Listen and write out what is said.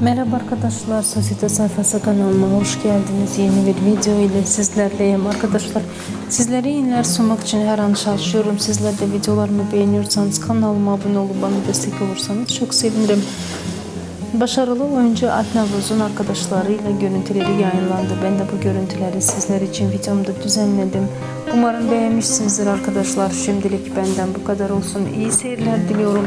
Merhaba arkadaşlar, Sosyete Sayfası kanalıma hoş geldiniz. Yeni bir video ile sizlerleyim arkadaşlar. Sizlere yeniler sunmak için her an çalışıyorum. Sizler de videolarımı beğeniyorsanız kanalıma abone olup bana destek olursanız çok sevinirim. Başarılı oyuncu Alp Navruz'un arkadaşlarıyla görüntüleri yayınlandı. Ben de bu görüntüleri sizler için videomda düzenledim. Umarım beğenmişsinizdir arkadaşlar. Şimdilik benden bu kadar olsun. İyi seyirler diliyorum.